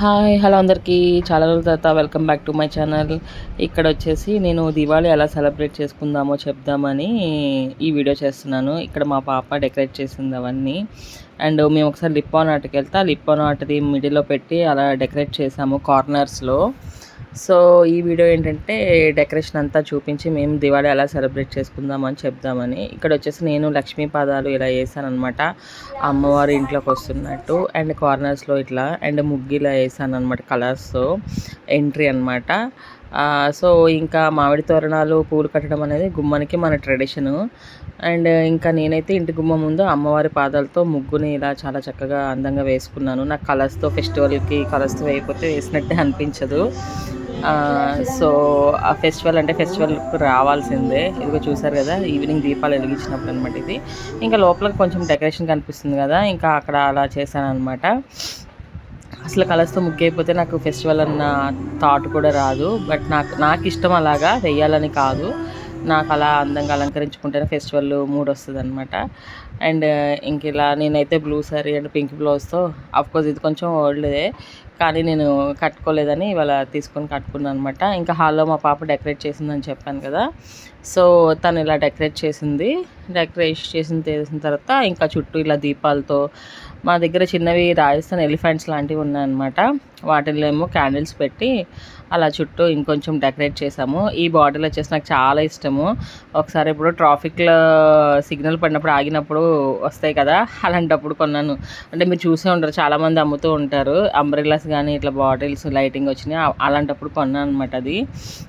Hi hello అందరికీ. చాలా రోజుల తర్వాత welcome back to my channel. ఇక్కడ వచ్చేసి నేను దివాళీ ఎలా సెలబ్రేట్ చేసుకుందామో చెప్దామని ఈ వీడియో చేస్తున్నాను. ఇక్కడ మా పాప డెకరేట్ చేసింది అవన్నీ. అండ్ మేము ఒకసారి లిప్పాన్ ఆన్ ఆర్ట్కి వెళ్తే ఆ లిప్పాన్ ఆర్ట్ది మిడిల్లో పెట్టి అలా డెకరేట్ చేసాము కార్నర్స్లో. సో ఈ వీడియో ఏంటంటే డెకరేషన్ అంతా చూపించి మేము దివాళీ ఎలా సెలబ్రేట్ చేసుకుందామని చెప్దామని. ఇక్కడ వచ్చేసి నేను లక్ష్మీ పాదాలు ఇలా వేసాను అనమాట అమ్మవారి ఇంట్లోకి వస్తున్నట్టు అండ్ కార్నర్స్లో ఇట్లా అండ్ ముగ్గిలా వేసాను అనమాట కలర్స్తో ఎంట్రీ అనమాట సో ఇంకా మామిడి తోరణాలు పూలు కట్టడం అనేది గుమ్మానికి మన ట్రెడిషను. అండ్ ఇంకా నేనైతే ఇంటి గుమ్మ ముందు అమ్మవారి పాదాలతో ముగ్గుని ఇలా చాలా చక్కగా అందంగా వేసుకున్నాను. నాకు కలర్స్తో ఫెస్టివల్కి కలర్స్తో వేయకపోతే వేసినట్టే అనిపించదు. సో ఆ ఫెస్టివల్ అంటే ఫెస్టివల్కి రావాల్సిందే. ఇదిగో చూసారు కదా ఈవినింగ్ దీపాలు వెలిగించినప్పుడు అనమాట ఇది. ఇంకా లోపల కొంచెం డెకరేషన్ కనిపిస్తుంది కదా ఇంకా అక్కడ అలా చేశాను అనమాట అసలు కలర్స్తో ముగ్గైపోతే నాకు ఫెస్టివల్ అన్న థాట్ కూడా రాదు. బట్ నాకు నాకు ఇష్టం అలాగా వెయ్యాలని కాదు. నాకు అలా అందంగా అలంకరించుకుంటేనే ఫెస్టివల్ మూడ్ వస్తుంది అనమాట అండ్ ఇంక ఇలా నేనైతే బ్లూ సారీ అండ్ పింక్ బ్లౌజ్తో కోర్స్ ఇది కొంచెం ఓల్డ్దే కానీ నేను కట్టుకోలేదని ఇవాళ తీసుకొని కట్టుకున్నాను అనమాట ఇంకా హాల్లో మా పాప డెకరేట్ చేసిందని చెప్పాను కదా. సో తను ఇలా డెకరేట్ చేసింది. డెకరేట్ చేసిన చేసిన తర్వాత ఇంకా చుట్టూ ఇలా దీపాలతో మా దగ్గర చిన్నవి రాజస్థాన్ ఎలిఫెంట్స్ లాంటివి ఉన్నాయన్నమాట. వాటిల్లో ఏమో క్యాండిల్స్ పెట్టి అలా చుట్టూ ఇంకొంచెం డెకరేట్ చేసాము ఈ బాటిల్ వచ్చేసి నాకు చాలా ఇష్టము. ఒకసారి ఇప్పుడు ట్రాఫిక్లో సిగ్నల్ పడినప్పుడు ఆగినప్పుడు వస్తాయి కదా అలాంటప్పుడు కొన్నాను. అంటే మీరు చూసే ఉంటారు చాలామంది అమ్ముతూ ఉంటారు. అంబ్రెల్లాస్ కానీ ఇట్లా బాటిల్స్ లైటింగ్ వచ్చినాయి అలాంటప్పుడు కొన్నాను అనమాట అది.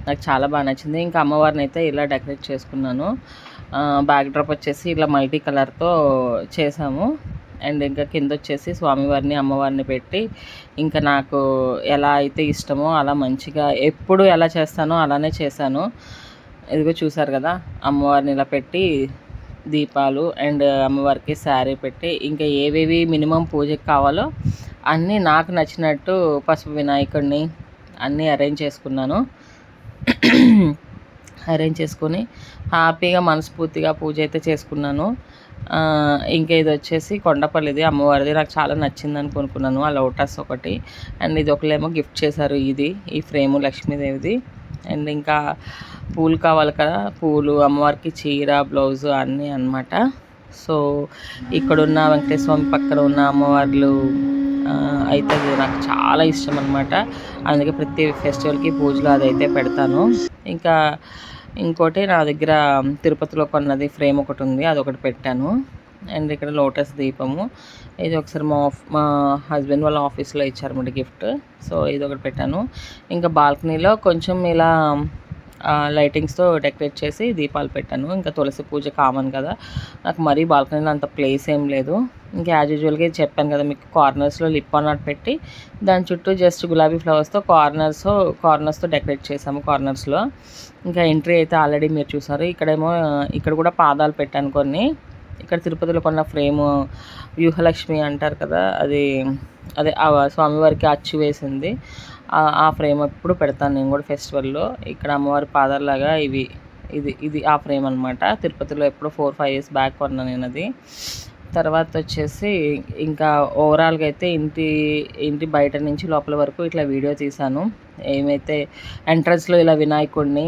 నాకు చాలా బాగా నచ్చింది. ఇంకా అమ్మవారిని అయితే ఇలా డెకరేట్ చేసుకున్నాను. బ్యాక్ డ్రాప్ వచ్చేసి ఇలా మల్టీ కలర్తో చేసాము అండ్ ఇంకా కింద వచ్చేసి స్వామివారిని అమ్మవారిని పెట్టి ఇంకా నాకు ఎలా అయితే ఇష్టమో అలా మంచిగా ఎప్పుడు ఎలా చేస్తానో అలానే చేశాను. ఇదిగో చూసారు కదా అమ్మవారిని ఇలా పెట్టి దీపాలు అండ్ అమ్మవారికి శారీ పెట్టి ఇంకా ఏవేవి మినిమం పూజకి కావాలో అన్నీ నాకు నచ్చినట్టు పసుపు వినాయకుడిని అన్నీ అరేంజ్ చేసుకున్నాను. అరేంజ్ చేసుకొని హ్యాపీగా మనస్ఫూర్తిగా పూజ అయితే చేసుకున్నాను. ఇంకా ఇది వచ్చేసి కొండపల్లిది అమ్మవారిది. నాకు చాలా నచ్చిందని కొనుక్కున్నాను. ఆ లోటస్ ఒకటి. అండ్ ఇది ఒకలేమో గిఫ్ట్ చేశారు ఇది ఈ ఫ్రేము లక్ష్మీదేవిది. అండ్ ఇంకా పూలు కావాలి కదా పూలు అమ్మవారికి చీర బ్లౌజ్ అన్నీ అనమాట సో ఇక్కడున్న వెంకటేశ్వర స్వామి పక్కన ఉన్న అమ్మవార్లు అయితే నాకు చాలా ఇష్టం అనమాట అందుకే ప్రతి ఫెస్టివల్కి పూజలు అదైతే పెడతాను. ఇంకా ఇంకోటి నా దగ్గర తిరుపతిలో కొన్నది ఫ్రేమ్ ఒకటి ఉంది అది ఒకటి పెట్టాను. అండ్ ఇక్కడ లోటస్ దీపము. ఇది ఒకసారి మా మా హస్బెండ్ వాళ్ళ ఆఫీస్లో ఇచ్చారన్నమాట గిఫ్ట్. సో ఇది ఒకటి పెట్టాను. ఇంకా బాల్కనీలో కొంచెం ఇలా లైటింగ్స్తో డెకరేట్ చేసి దీపాలు పెట్టాను. ఇంకా తులసి పూజ కామన్ కదా. నాకు మరీ బాల్కనీలో అంత ప్లేస్ ఏం లేదు. ఇంకా యాజ్ యూజువల్గా చెప్పాను కదా మీకు కార్నర్స్లో లిప్ అన్నట్టు పెట్టి దాని చుట్టూ జస్ట్ గులాబీ ఫ్లవర్స్తో కార్నర్స్ కార్నర్స్తో డెకరేట్ చేసాము కార్నర్స్లో ఇంకా ఎంట్రీ అయితే ఆల్రెడీ మీరు చూసారు. ఇక్కడేమో ఇక్కడ కూడా పాదాలు పెట్టాను కొన్ని. ఇక్కడ తిరుపతిలో కొన్న ఫ్రేము వ్యూహలక్ష్మి అంటారు కదా అది అదే స్వామివారికి అచ్చు వేసింది. ఆ ఫ్రేమ్ ఎప్పుడు పెడతాను నేను కూడా ఫెస్టివల్లో. ఇక్కడ అమ్మవారి పాదాలలాగా ఇవి ఇది ఇది ఆ ఫ్రేమ్ అనమాట తిరుపతిలో ఎప్పుడో ఫోర్ ఫైవ్ ఇయర్స్ బ్యాక్ కొన్నాను నేను అది. తర్వాత వచ్చేసి ఇంకా ఓవరాల్గా అయితే ఇంటి ఇంటి బయట నుంచి లోపల వరకు ఇట్లా వీడియో తీశాను. ఏమైతే ఎంట్రన్స్లో ఇలా వినాయకుడిని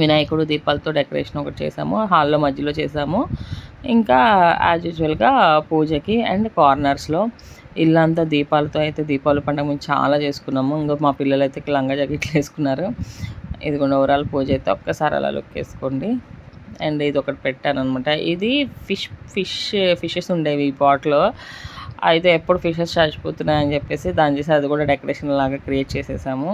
వినాయకుడు దీపాలతో డెకరేషన్ ఒకటి చేసాము హాల్లో మధ్యలో చేసాము. ఇంకా యాజ్ యూజువల్గా పూజకి అండ్ కార్నర్స్లో ఇల్లంతా దీపాలతో అయితే దీపావళి పండుగ మేము చాలా చేసుకున్నాము. ఇంకా మా పిల్లలు అయితే లంగా జాకెట్లు వేసుకున్నారు. ఇదిగోండి ఓవరాల్ పూజ అయితే ఒక్కసారి అలా లుక్ వేసుకోండి అండ్ ఇది ఒకటి పెట్టాను అనమాట ఇది ఫిష్ ఫిష్ ఫిషెస్ ఉండేవి ఈ పాట్లో అయితే ఎప్పుడు ఫిషెస్ చచ్చిపోతున్నాయని చెప్పేసి దాని చేసి అది కూడా డెకరేషన్ లాగా క్రియేట్ చేసేసాము.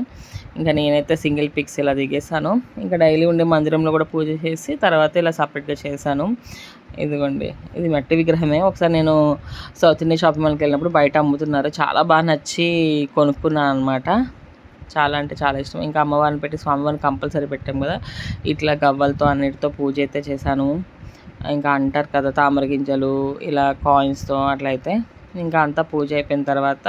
ఇంకా నేనైతే సింగిల్ పిక్స్ ఇలా దిగేసాను ఇంకా డైలీ ఉండే మందిరంలో కూడా పూజ చేసి తర్వాత ఇలా సపరేట్గా చేశాను. ఇదిగోండి ఇది మట్టి విగ్రహమే. ఒకసారి నేను సౌత్ ఇండియా షాపింగ్ మాల్కి వెళ్ళినప్పుడు బయట అమ్ముతున్నారు. చాలా బాగా నచ్చి కొనుక్కున్నాను అనమాట చాలా అంటే చాలా ఇష్టం. ఇంకా అమ్మవారిని పెట్టి స్వామివారిని కంపల్సరీ పెట్టాం కదా. ఇట్లా గవ్వలతో అన్నిటితో పూజ అయితే చేశాను. ఇంకా అంటారు కదా తామర గింజలు ఇలా కాయిన్స్తో అట్లయితే. ఇంకా అంతా పూజ అయిపోయిన తర్వాత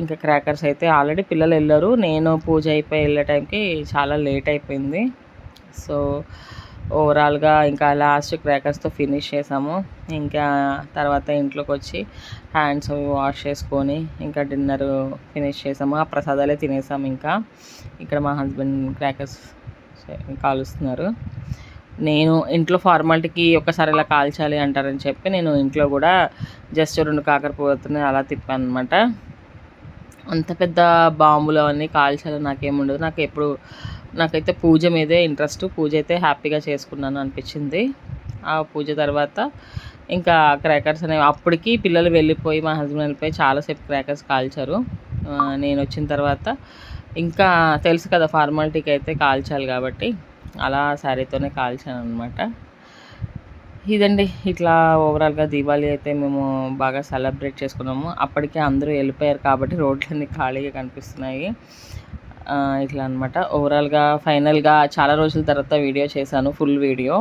ఇంకా క్రాకర్స్ అయితే ఆల్రెడీ పిల్లలు వెళ్ళారు. నేను పూజ అయిపోయి వెళ్ళే టైంకి చాలా లేట్ అయిపోయింది. సో ఓవరాల్గా ఇంకా లాస్ట్ క్రాకర్స్తో ఫినిష్ చేసాము. ఇంకా తర్వాత ఇంట్లోకి వచ్చి హ్యాండ్స్ అవి వాష్ చేసుకొని ఇంకా డిన్నర్ ఫినిష్ చేసాము. ఆ ప్రసాదాలే తినేసాము ఇంకా. ఇక్కడ మా హస్బెండ్ క్రాకర్స్ కాలుస్తున్నారు. నేను ఇంట్లో ఫార్మాలిటీకి ఒకసారి ఇలా కాల్చాలి అంటారని చెప్పి నేను ఇంట్లో కూడా జస్ట్ రెండు కాకరపోతున్నాయి అలా తిప్పాను అనమాట అంత పెద్ద బాంబులు అవన్నీ కాల్చాలి నాకేముండదు నాకు ఎప్పుడు నాకైతే పూజ మీదే ఇంట్రెస్ట్. పూజ అయితే హ్యాపీగా చేసుకున్నాను అనిపించింది. ఆ పూజ తర్వాత ఇంకా క్రాకర్స్ అనేవి అప్పటికి పిల్లలు వెళ్ళిపోయి మా హస్బెండ్ వెళ్ళిపోయి చాలాసేపు క్రాకర్స్ కాల్చారు. నేను వచ్చిన తర్వాత ఇంకా తెలుసు కదా ఫార్మాలిటీకి అయితే కాల్చాలి కాబట్టి. అలా శారీతోనే కాల్చాను అనమాట ఇదండి ఇట్లా ఓవరాల్గా దీపావళి అయితే మేము బాగా సెలబ్రేట్ చేసుకున్నాము. అప్పటికే అందరూ వెళ్ళిపోయారు కాబట్టి రోడ్లన్నీ ఖాళీగా కనిపిస్తున్నాయి. ఇట్లా అనమాట ఓవరాల్గా ఫైనల్గా చాలా రోజుల తర్వాత వీడియో చేశాను ఫుల్ వీడియో.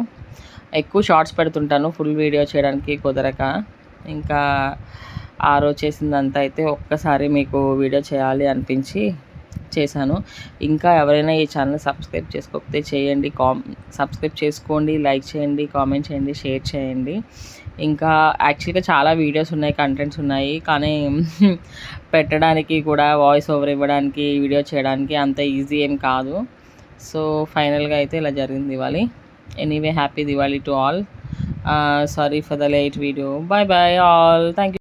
ఎక్కువ షార్ట్స్ పెడుతుంటాను ఫుల్ వీడియో చేయడానికి కుదరక. ఇంకా ఆ రోజు చేసిందంతా అయితే ఒక్కసారి మీకు వీడియో చేయాలి అనిపించి చేశాను. ఇంకా ఎవరైనా ఈ ఛానల్ సబ్స్క్రైబ్ చేసుకోకపోతే చేయండి. కామ్ సబ్స్క్రైబ్ చేసుకోండి లైక్ చేయండి కామెంట్ చేయండి షేర్ చేయండి. ఇంకా యాక్చువల్గా చాలా వీడియోస్ ఉన్నాయి కంటెంట్స్ ఉన్నాయి. కానీ పెట్టడానికి కూడా వాయిస్ ఓవర్ ఇవ్వడానికి వీడియో చేయడానికి అంత ఈజీ ఏం కాదు. సో ఫైనల్గా అయితే ఇలా జరిగింది Diwali anyway happy Diwali to all. Sorry for the late video. Bye bye all. Thank you